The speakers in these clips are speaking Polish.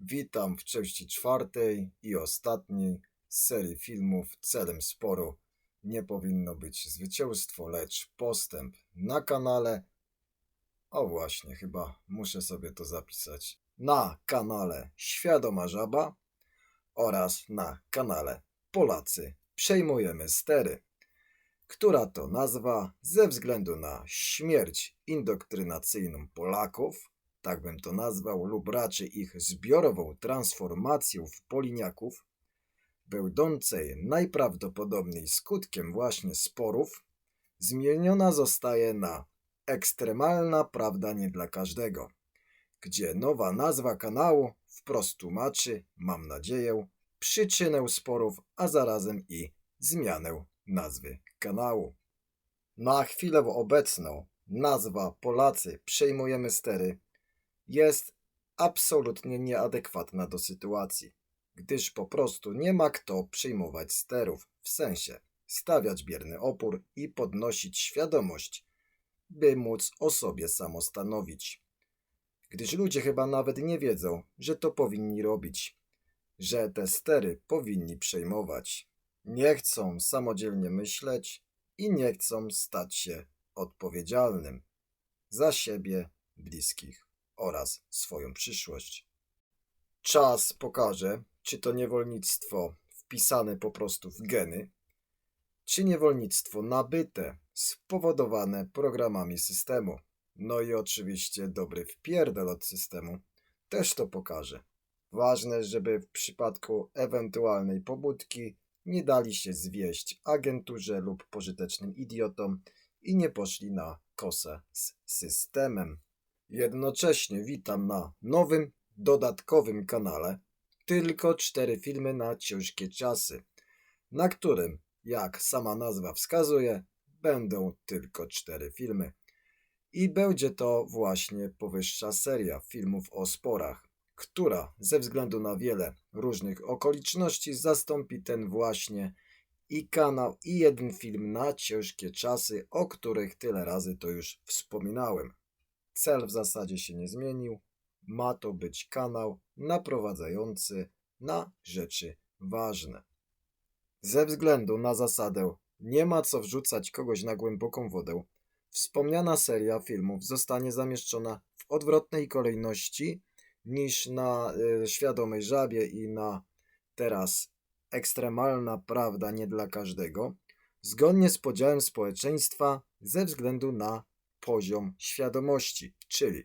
Witam w części czwartej i ostatniej z serii filmów Celem sporu nie powinno być zwycięstwo, lecz postęp na kanale. O właśnie, chyba muszę sobie to zapisać. Na kanale Świadoma Żaba oraz na kanale Polacy Przejmujemy Stery. Która to nazwa ze względu na śmierć indoktrynacyjną Polaków tak bym to nazwał, lub raczej ich zbiorową transformacją w poliniaków, będącej najprawdopodobniej skutkiem właśnie sporów, zmieniona zostaje na ekstremalna prawda nie dla każdego, gdzie nowa nazwa kanału wprost tłumaczy, mam nadzieję, przyczynę sporów, a zarazem i zmianę nazwy kanału. Na chwilę obecną nazwa Polacy przejmujemy stery jest absolutnie nieadekwatna do sytuacji, gdyż po prostu nie ma kto przyjmować sterów, w sensie stawiać bierny opór i podnosić świadomość, by móc o sobie samostanowić. Gdyż ludzie chyba nawet nie wiedzą, że to powinni robić, że te stery powinni przejmować. Nie chcą samodzielnie myśleć i nie chcą stać się odpowiedzialnym za siebie, bliskich oraz swoją przyszłość. Czas pokaże, czy to niewolnictwo wpisane po prostu w geny, czy niewolnictwo nabyte, spowodowane programami systemu. No i oczywiście dobry wpierdol od systemu też to pokaże. Ważne, żeby w przypadku ewentualnej pobudki nie dali się zwieść agenturze lub pożytecznym idiotom i nie poszli na kosę z systemem. Jednocześnie witam na nowym, dodatkowym kanale tylko cztery filmy na ciężkie czasy, na którym, jak sama nazwa wskazuje, będą tylko cztery filmy. I będzie to właśnie powyższa seria filmów o sporach, która ze względu na wiele różnych okoliczności zastąpi ten właśnie i kanał, i jeden film na ciężkie czasy, o których tyle razy to już wspominałem. Cel w zasadzie się nie zmienił. Ma to być kanał naprowadzający na rzeczy ważne. Ze względu na zasadę nie ma co wrzucać kogoś na głęboką wodę, wspomniana seria filmów zostanie zamieszczona w odwrotnej kolejności niż na y, świadomej żabie i na teraz ekstremalna prawda nie dla każdego, zgodnie z podziałem społeczeństwa ze względu na poziom świadomości, czyli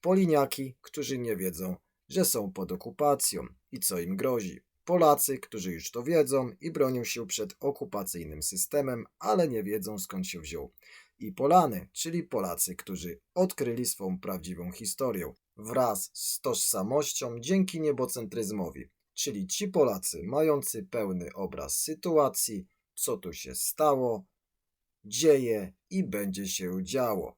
Poliniaki, którzy nie wiedzą, że są pod okupacją i co im grozi. Polacy, którzy już to wiedzą i bronią się przed okupacyjnym systemem, ale nie wiedzą skąd się wziął. I Polany, czyli Polacy, którzy odkryli swą prawdziwą historię wraz z tożsamością dzięki niebocentryzmowi, czyli ci Polacy mający pełny obraz sytuacji, co tu się stało, dzieje i będzie się działo.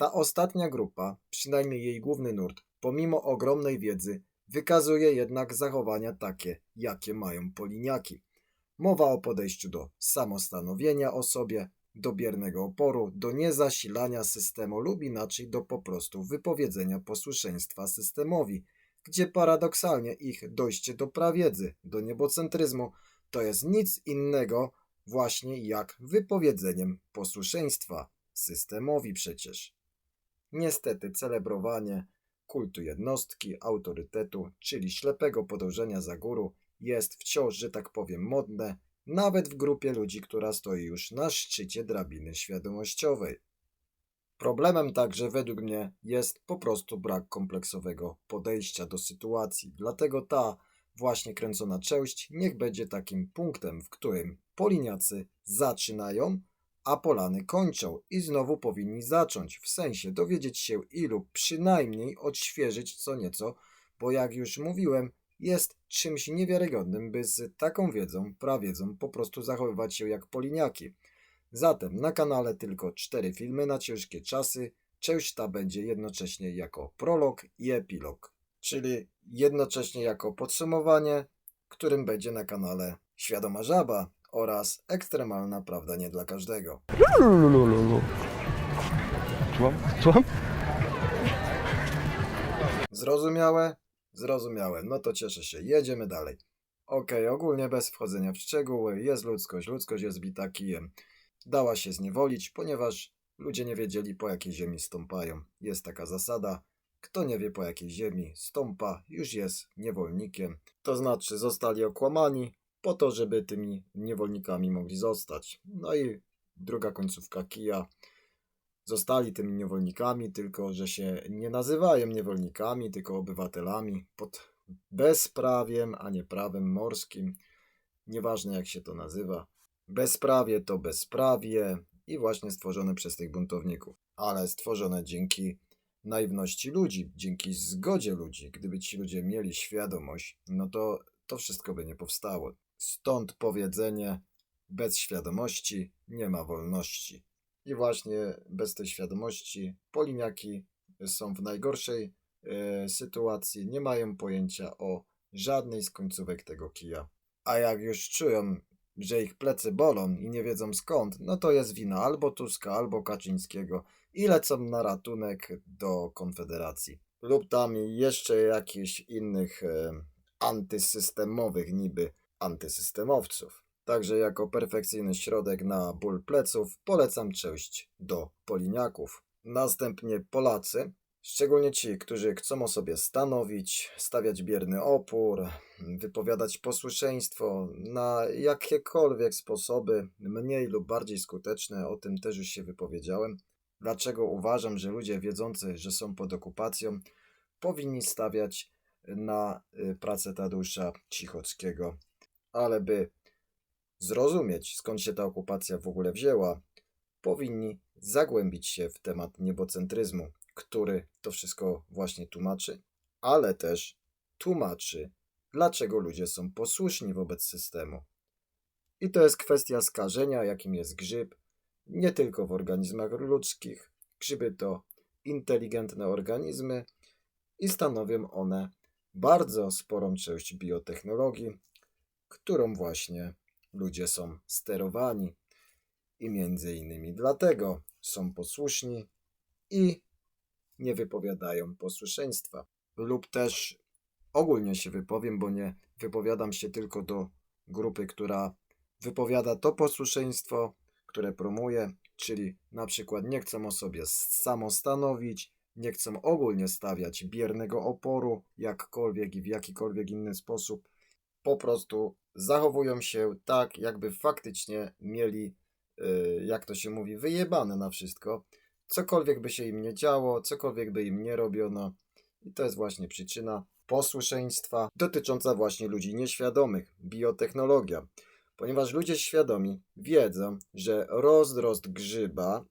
Ta ostatnia grupa, przynajmniej jej główny nurt, pomimo ogromnej wiedzy, wykazuje jednak zachowania takie, jakie mają poliniaki. Mowa o podejściu do samostanowienia o sobie, do biernego oporu, do niezasilania systemu lub inaczej do po prostu wypowiedzenia posłuszeństwa systemowi, gdzie paradoksalnie ich dojście do prawiedzy, do niebocentryzmu, to jest nic innego właśnie jak wypowiedzeniem posłuszeństwa systemowi przecież. Niestety celebrowanie kultu jednostki, autorytetu, czyli ślepego podążenia za guru jest wciąż, że tak powiem, modne, nawet w grupie ludzi, która stoi już na szczycie drabiny świadomościowej. Problemem także według mnie jest po prostu brak kompleksowego podejścia do sytuacji, dlatego ta właśnie kręcona część niech będzie takim punktem, w którym poliniacy zaczynają, a polany kończą i znowu powinni zacząć, w sensie dowiedzieć się ilu, przynajmniej odświeżyć co nieco, bo jak już mówiłem, jest czymś niewiarygodnym, by z taką wiedzą, prawiedzą po prostu zachowywać się jak poliniaki. Zatem na kanale tylko cztery filmy na ciężkie czasy, część ta będzie jednocześnie jako prolog i epilog, czyli jednocześnie jako podsumowanie, którym będzie na kanale Świadoma Żaba oraz Ekstremalna Prawda Nie dla Każdego. Słucham? Słucham? Zrozumiałe? Zrozumiałem, no to cieszę się. Jedziemy dalej. Okej, ogólnie bez wchodzenia w szczegóły, jest ludzkość, ludzkość jest bita kijem. Dała się zniewolić, ponieważ ludzie nie wiedzieli po jakiej ziemi stąpają. Jest taka zasada, kto nie wie po jakiej ziemi stąpa, już jest niewolnikiem. To znaczy zostali okłamani po to, żeby tymi niewolnikami mogli zostać. No i druga końcówka kija. Zostali tymi niewolnikami, tylko że się nie nazywają niewolnikami, tylko obywatelami pod bezprawiem, a nie prawem morskim. Nieważne jak się to nazywa. Bezprawie to bezprawie i właśnie stworzone przez tych buntowników, ale stworzone dzięki naiwności ludzi, dzięki zgodzie ludzi. Gdyby ci ludzie mieli świadomość, no to to wszystko by nie powstało. Stąd powiedzenie: bez świadomości nie ma wolności. I właśnie bez tej świadomości poliniaki są w najgorszej e, sytuacji, nie mają pojęcia o żadnej z końcówek tego kija. A jak już czują, że ich plecy bolą i nie wiedzą skąd, no to jest wina albo Tuska, albo Kaczyńskiego i lecą na ratunek do Konfederacji. Lub tam jeszcze jakichś innych e, antysystemowych niby antysystemowców. Także jako perfekcyjny środek na ból pleców polecam część do poliniaków. Następnie Polacy, szczególnie ci, którzy chcą o sobie stanowić, stawiać bierny opór, wypowiadać posłuszeństwo na jakiekolwiek sposoby, mniej lub bardziej skuteczne, o tym też już się wypowiedziałem. Dlaczego uważam, że ludzie wiedzący, że są pod okupacją, powinni stawiać na y, pracę Tadeusza Cichockiego, ale by zrozumieć, skąd się ta okupacja w ogóle wzięła, powinni zagłębić się w temat niebocentryzmu, który to wszystko właśnie tłumaczy, ale też tłumaczy, dlaczego ludzie są posłuszni wobec systemu. I to jest kwestia skażenia, jakim jest grzyb, nie tylko w organizmach ludzkich. Grzyby to inteligentne organizmy i stanowią one bardzo sporą część biotechnologii, którą właśnie ludzie są sterowani. I między innymi dlatego są posłuszni i nie wypowiadają posłuszeństwa. Lub też ogólnie się wypowiem, bo nie wypowiadam się tylko do grupy, która wypowiada to posłuszeństwo, które promuje, czyli na przykład nie chcą o sobie samostanowić, nie chcą ogólnie stawiać biernego oporu, jakkolwiek i w jakikolwiek inny sposób. Po prostu zachowują się tak, jakby faktycznie mieli, yy, jak to się mówi, wyjebane na wszystko. Cokolwiek by się im nie działo, cokolwiek by im nie robiono. I to jest właśnie przyczyna posłuszeństwa dotycząca właśnie ludzi nieświadomych. Biotechnologia. Ponieważ ludzie świadomi wiedzą, że rozdrost grzyba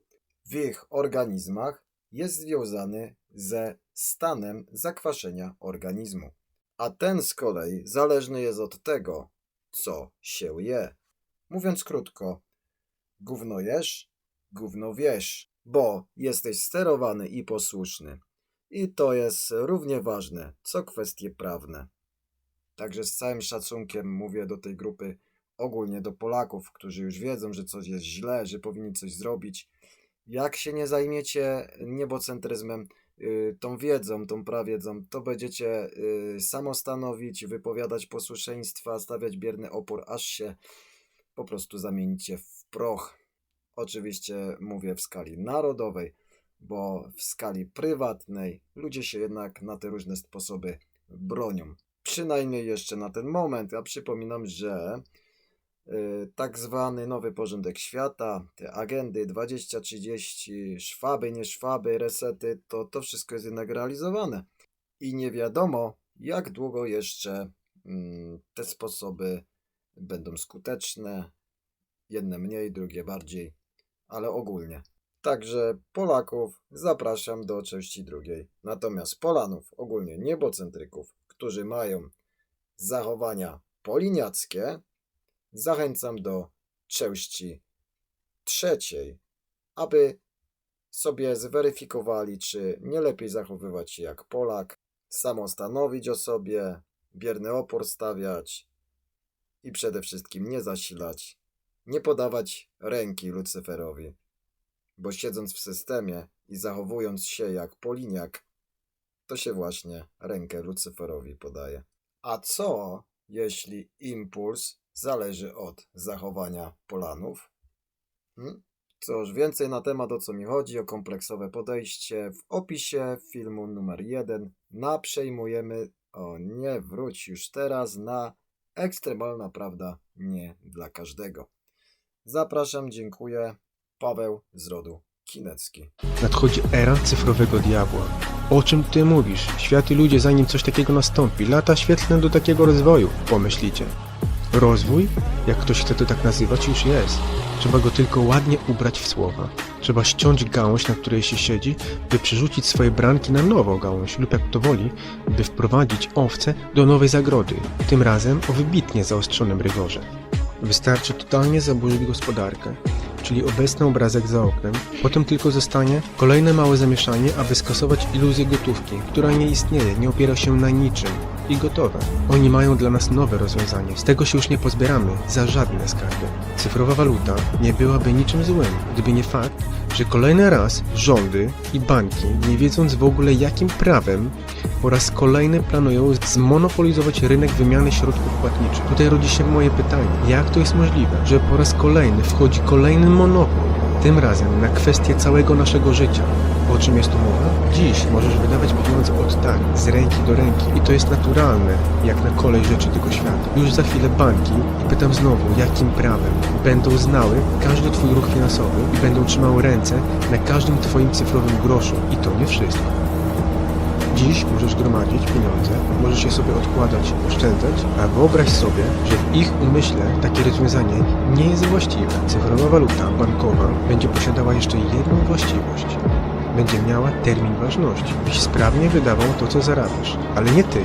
w ich organizmach jest związany ze stanem zakwaszenia organizmu. A ten z kolei zależny jest od tego, co się je. Mówiąc krótko, gówno jesz, gówno wiesz, bo jesteś sterowany i posłuszny. I to jest równie ważne, co kwestie prawne. Także z całym szacunkiem mówię do tej grupy, ogólnie do Polaków, którzy już wiedzą, że coś jest źle, że powinni coś zrobić. Jak się nie zajmiecie niebocentryzmem, tą wiedzą, tą prawiedzą, to będziecie yy, samostanowić, wypowiadać posłuszeństwa, stawiać bierny opór, aż się po prostu zamienicie w proch. Oczywiście mówię w skali narodowej, bo w skali prywatnej ludzie się jednak na te różne sposoby bronią. Przynajmniej jeszcze na ten moment. Ja przypominam, że y, tak zwany nowy porządek świata, te agendy 2030, szwaby, nie szwaby, resety, to to wszystko jest jednak realizowane. I nie wiadomo, jak długo jeszcze mm, te sposoby będą skuteczne. Jedne mniej, drugie bardziej, ale ogólnie. Także Polaków zapraszam do części drugiej. Natomiast Polanów, ogólnie niebocentryków, którzy mają zachowania poliniackie, zachęcam do części trzeciej, aby sobie zweryfikowali, czy nie lepiej zachowywać się jak Polak, samostanowić o sobie, bierny opór stawiać i przede wszystkim nie zasilać, nie podawać ręki Lucyferowi bo siedząc w systemie i zachowując się jak poliniak, to się właśnie rękę Lucyferowi podaje. A co, jeśli impuls zależy od zachowania Polanów? Hmm? Cóż, więcej na temat o co mi chodzi, o kompleksowe podejście w opisie filmu numer jeden na przejmujemy, o nie, wróć już teraz na ekstremalna prawda nie dla każdego. Zapraszam, dziękuję. Paweł z rodu Kinecki. Nadchodzi era cyfrowego diabła. O czym ty mówisz? Świat i ludzie, zanim coś takiego nastąpi, lata świetlne do takiego rozwoju, pomyślicie. Rozwój? Jak ktoś chce to tak nazywać, już jest. Trzeba go tylko ładnie ubrać w słowa. Trzeba ściąć gałąź, na której się siedzi, by przerzucić swoje branki na nową gałąź, lub jak to woli, by wprowadzić owce do nowej zagrody, tym razem o wybitnie zaostrzonym rygorze. Wystarczy totalnie zaburzyć gospodarkę, czyli obecny obrazek za oknem. Potem tylko zostanie kolejne małe zamieszanie, aby skasować iluzję gotówki, która nie istnieje, nie opiera się na niczym. I gotowe. Oni mają dla nas nowe rozwiązanie. Z tego się już nie pozbieramy za żadne skarby. Cyfrowa waluta nie byłaby niczym złym, gdyby nie fakt, że kolejny raz rządy i banki, nie wiedząc w ogóle jakim prawem, po raz kolejny planują zmonopolizować rynek wymiany środków płatniczych. Tutaj rodzi się moje pytanie, jak to jest możliwe, że po raz kolejny wchodzi kolejny monopol, tym razem na kwestię całego naszego życia. O czym jest tu mowa? Dziś możesz wydawać pieniądze od tak, z ręki do ręki i to jest naturalne, jak na kolej rzeczy tego świata. Już za chwilę banki, pytam znowu, jakim prawem, będą znały każdy twój ruch finansowy i będą trzymały ręce na każdym twoim cyfrowym groszu. I to nie wszystko. Dziś możesz gromadzić pieniądze, możesz je sobie odkładać, oszczędzać, a wyobraź sobie, że w ich umyśle takie rozwiązanie nie jest właściwe. Cyfrowa waluta bankowa będzie posiadała jeszcze jedną właściwość. Będzie miała termin ważności, byś sprawnie wydawał to, co zarabiasz, ale nie ty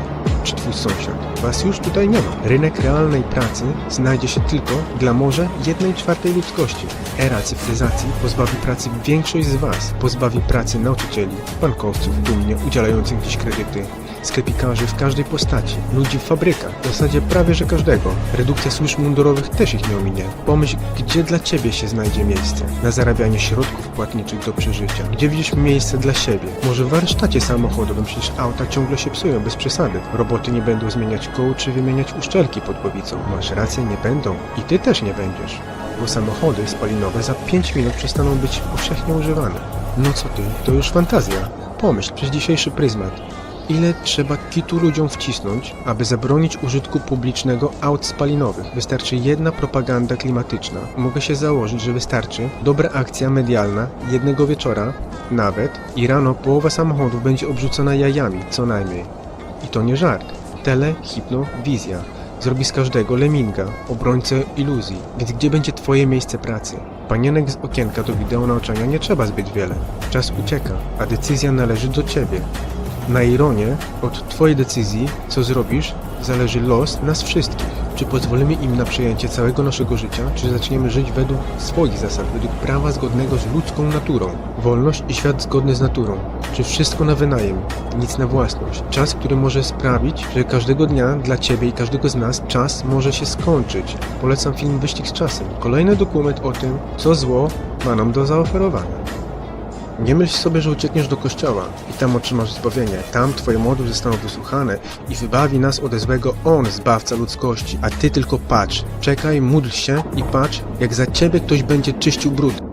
czy twój sąsiad. Was już tutaj nie ma. Rynek realnej pracy znajdzie się tylko dla może jednej czwartej ludzkości. Era cyfryzacji pozbawi pracy większość z Was. Pozbawi pracy nauczycieli, bankowców, dumnie udzielających dziś kredyty, sklepikarzy w każdej postaci, ludzi w fabrykach, w zasadzie prawie że każdego. Redukcja służb mundurowych też ich nie ominie. Pomyśl, gdzie dla Ciebie się znajdzie miejsce na zarabianie środków płatniczych do przeżycia. Gdzie widzisz miejsce dla siebie? Może w warsztacie samochodowym, przecież auta ciągle się psują, bez przesady. Roboty nie będą zmieniać koł czy wymieniać uszczelki pod głowicą. Masz rację, nie będą. I Ty też nie będziesz. Bo samochody spalinowe za 5 minut przestaną być powszechnie używane. No co ty, to już fantazja. Pomyśl przez dzisiejszy pryzmat. Ile trzeba kitu ludziom wcisnąć, aby zabronić użytku publicznego aut spalinowych? Wystarczy jedna propaganda klimatyczna. Mogę się założyć, że wystarczy dobra akcja medialna jednego wieczora, nawet, i rano połowa samochodów będzie obrzucona jajami, co najmniej. I to nie żart. Tele, hipno, wizja. Zrobi z każdego leminga, obrońcę iluzji. Więc gdzie będzie twoje miejsce pracy? Panienek z okienka do wideo nauczania nie trzeba zbyt wiele. Czas ucieka, a decyzja należy do ciebie. Na ironię, od Twojej decyzji, co zrobisz, zależy los nas wszystkich. Czy pozwolimy im na przejęcie całego naszego życia, czy zaczniemy żyć według swoich zasad, według prawa zgodnego z ludzką naturą? Wolność i świat zgodny z naturą. Czy wszystko na wynajem, nic na własność? Czas, który może sprawić, że każdego dnia dla Ciebie i każdego z nas czas może się skończyć. Polecam film Wyścig z czasem. Kolejny dokument o tym, co zło ma nam do zaoferowania. Nie myśl sobie, że uciekniesz do kościoła i tam otrzymasz zbawienie. Tam twoje modły zostaną wysłuchane i wybawi nas ode złego On, Zbawca ludzkości. A ty tylko patrz, czekaj, módl się i patrz, jak za ciebie ktoś będzie czyścił brud.